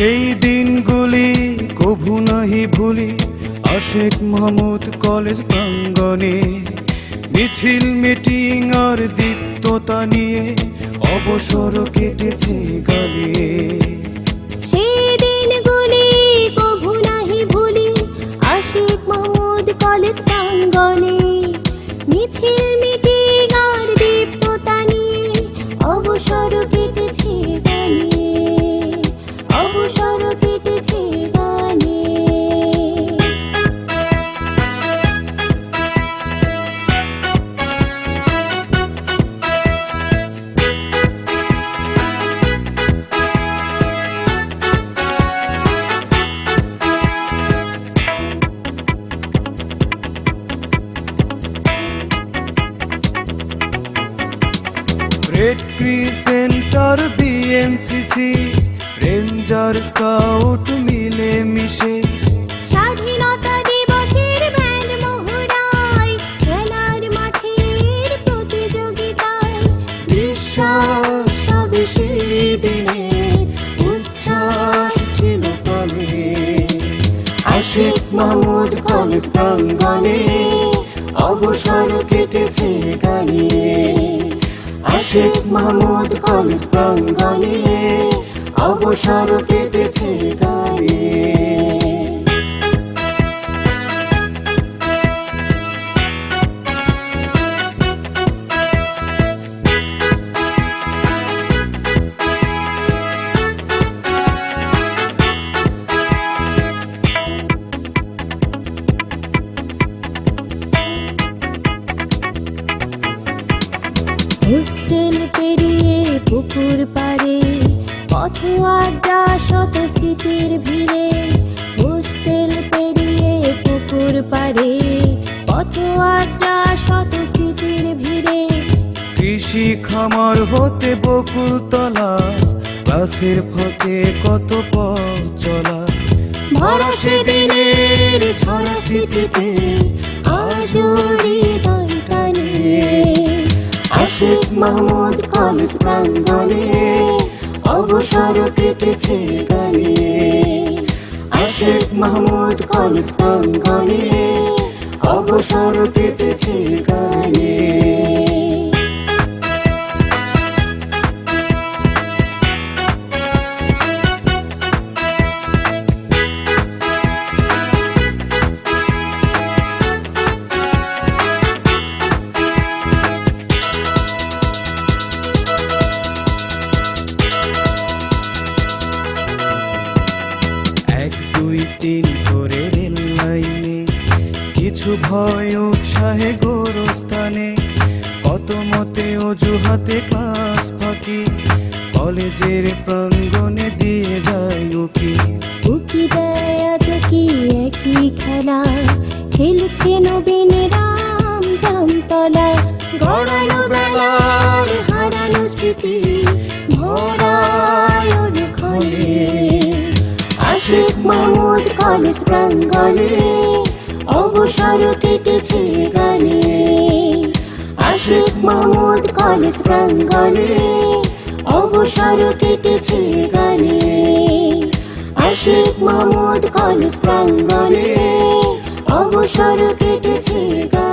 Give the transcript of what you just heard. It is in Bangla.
সেই দিনগুলি কভু নাহি ভুলি। আশেক মাহমুদ কলেজ প্রাঙ্গণে মিছিল, মিটিং আর দীপ্ততা নিয়ে অবসর কেটেছে গানে রেড ক্রিসেন্টার বিএনসিসি রেঞ্জার স্কাউট মিলে মিশে। স্বাধীনতা দিবসের ব্যান্ড মহড়ায় খেলার মাঠের প্রতিযোগিতায়। বিশ্বাস সবে সেই দিনে উচ্ছ্বাস ছিল প্রাণে আশিক মাহমুদ কলেজ প্রাঙ্গণে অবসর কেটেছে গানে আশিক মাহমুদ কলেজ প্রাঙ্গণে অবসর কেটেছে গানে হোস্টেল পেরিয়ে পুকুর পাড়ে পথ আড্ডা শত স্মৃতির ভিড়ে হোস্টেল পেরিয়ে পুকুর পাড়ে পথ আড্ডা শত স্মৃতির ভিড়ে। কৃষি খামার হতে বকুল তলা ক্লাসের ফাঁকে কত পথ চলা। ভরা সেদিনের ঝরা স্মৃতিতে আজও হৃদয় টানে। আশিক মাহমুদ কলেজ প্রাঙ্গণে অবসর কেটেছে গানে। আশিক মাহমুদ কলেজ প্রাঙ্গণে অবসর কেটেছে গানে। দুই তিন করে রেল লাইনে। কিছু ভয় উৎসাহে গোরস্থানে। কত মতে অজুহাতে ক্লাস ফাঁকি। কলেজের প্রাঙ্গণে দিয়ে যায় উকি উকি দেয় আজ কি একই খেলা? খেলছে নবীন রাম জামতলায়। গড়ানো বেলার হারানো স্মৃতি। কলেজ প্রাঙ্গণে অবসর কেটেছে গানে। আশিক মাহমুদ কলেজ প্রাঙ্গণে অবসর কেটেছে গানে। আশিক মাহমুদ কলেজ প্রাঙ্গণে অবসর কেটেছে গানে।